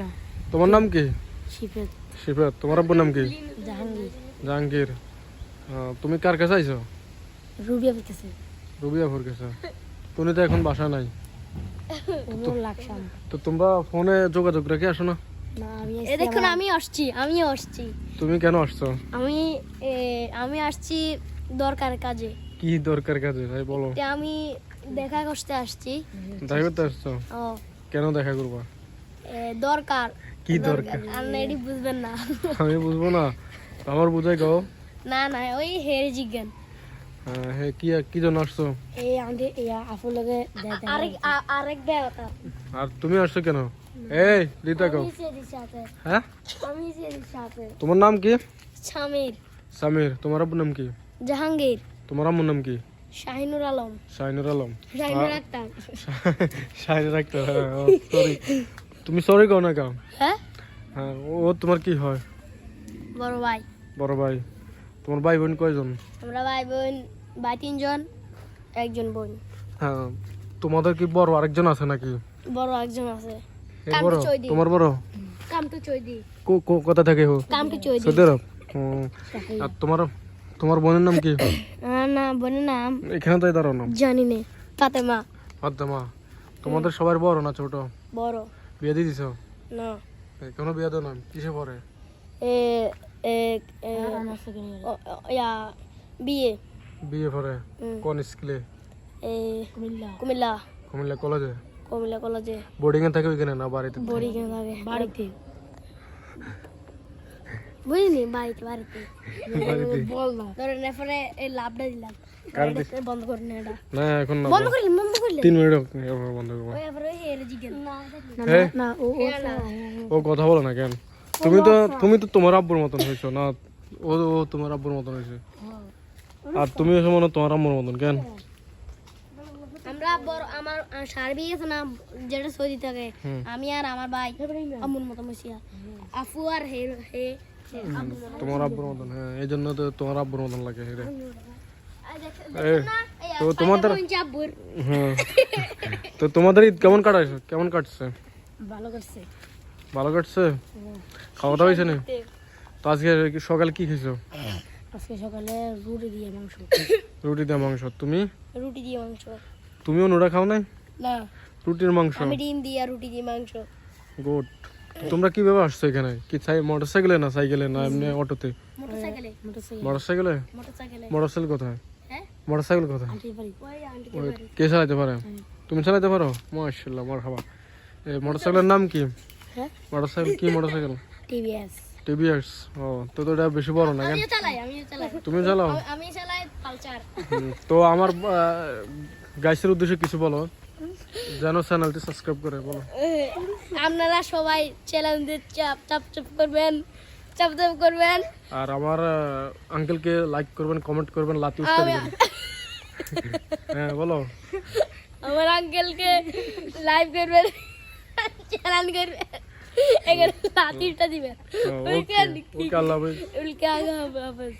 না তোমার নাম কি? শিফাত তোমার আব্বুর নাম কি? জাহাঙ্গীর। জাহাঙ্গীর। তুমি কার কাছে আইছো? রুবিয়া রুবিয়াপুর কাছে। তুমি তো এখন বাসা নাই। তো তোমরা ফোনে যোগাযোগ রেখে আসো না? না আমি এ দেখুন আমি আসছি আমিও আসছি। তুমি কেন আসছো? আমি আমি আসছি দরকার কাজে। কি দরকার কাজে তাই বলো। আমি দেখা করতে আসছি। দেখা করতে আসছো? কেন দেখা করবা? দরকার। কি দরকার? এটি বুঝবেন না। আমি বুঝব না। আমার বুঝাই গাও না না ওই হেরে জিজ্ঞান। হে কি কি জন্য আসছো? এই আন্টি ইয়া আফু লগে আরেক আ- আরেক দেয় আর তুমি আসছো কেন? এই গাও আমি হ্যাঁ? আমি সাথে। তোমার নাম কি? স্বামীর সামির তোমার আব্বুর নাম কি? জাহাঙ্গীর। তোমার আম্মুর নাম কি? শাহিনুর আলম। শাহিনুর আলম। শাহিনুর আক্তার। শাহিনুর আক্তার সরি তুমি সরি কও না কাও হ্যাঁ? হ্যাঁ ও তোমার কি হয়? বড় ভাই। বড় ভাই। তোমার ভাই বোন কয়জন? আমরা ভাই বোন ভাই তিনজন একজন বোন। হ্যাঁ তোমাদের কি বড় আরেকজন আছে নাকি? বড় একজন আছে। এ কাম বড়? চৈদি। তোমার বড়? কাম তো চৈদি কো- কো- কোথা থেকে হো? কাম তো চৈদি সৌদি আরব? ও, আর তোমার তোমার বোনের নাম কি? না বোনের নাম এখানে তাই জানি নে ফাতেমা। তোমাদের সবার বড় না ছোট? বড়। বিয়ে দিয়ে দিছো? না। কোনো বিয়ে দেও না কিসে পড়ে এ ইয়া বিয়ে। বিয়ে পড়ে। কোন স্কুলে? এ কুমিল্লা। কুমিল্লা। কুমিল্লা কলেজে? কুমিল্লা কলেজে। বোর্ডিং এ থাকে ওইখানে না বাড়িতে বোর্ডিং এ থাকে বাড়িতে বুঝলি বাড়িতে বাড়িতে। বল না। এরপরে এই লাভটা দিলাম। বন্ধ করে নে এটা। না এখন না বন্ধ করলি বন্ধ করলি? তিন মিনিট বন্ধ করব। এরপরে হেরে জিজ্ঞেস। না না ও ও ও কথা বলো না কেন? তুমি তো তুমি তো তোমার আব্বুর মতন হয়েছো না? ও ও তোমার আব্বুর মতন হয়েছে। আর তুমি মনে হয় তোমার আব্বুর মতন কেন? আমরা বড় আমার গেছে না যেটা সৌদি থাকে আমি আর আমার ভাই আমুর মতো মসিয়া আফু আর হে হে আম্মুর। তোমার আব্বুর মতন হ্যাঁ এই জন্য তো তোমার আব্বুর মতন লাগে রে। তো তোমাদের- হ্যাঁ। তো তোমাদের ঈদ কেমন কাটাইছে? কেমন কাটছে? ভালো করছে। ভালো কাটছে? খাওয়া দাওয়া হয়েছে না? তো আজকে সকালে কি খেয়েছো? আজকে সকালে রুটি দিয়ে মাংস। রুটি দিয়ে মাংস। তুমি? রুটি দিয়ে মাংস। তুমিও নোড়া খাও নাই? না। রুটির মাংস। আমি ডিম দিয়ে রুটি দিয়ে মাংস। গুড। তোমরা কীভাবে আসছো এখানে? কি মোটর সাইকেলে না সাইকেলে না এমনি অটোতে? মোটরসাইকেলে মোটরসাইকেল মোটর সাইকেলে মোটর সাইকেল কোথায়? হ্যাঁ? মোটর সাইকেল কোথায় কে চালাইতে পারে? তুমি চালাইতে পারো? মাশাল্লাহ মার খাবা এই মোটর সাইকেলের নাম কি? হ্যাঁ? মোটর সাইকেল কি মোটর সাইকেল টিভিএস টিভিএস ও তো তো এটা বেশি বড় না কেন? তুমি চালাও? আমি- চালাই তো আমার গাইসের উদ্দেশ্যে কিছু বলো। যেন চ্যানেলটি সাবস্ক্রাইব করে বলো। আপনারা সবাই চ্যালেঞ্জে চাপ চাপ চাপ করবেন চাপ চাপ করবেন। আর আমার আঙ্কেলকে লাইক করবেন কমেন্ট করবেন লাতি উস্তা আমি দিবেন। হ্যাঁ বলো। আমার আঙ্কেলকে লাইভ করবেন চ্যালেঞ্জ করবেন এখানে দিবেন। ওকে ওকে আল্লাহ হাফেজ। উল্কে আগে হাফেজ।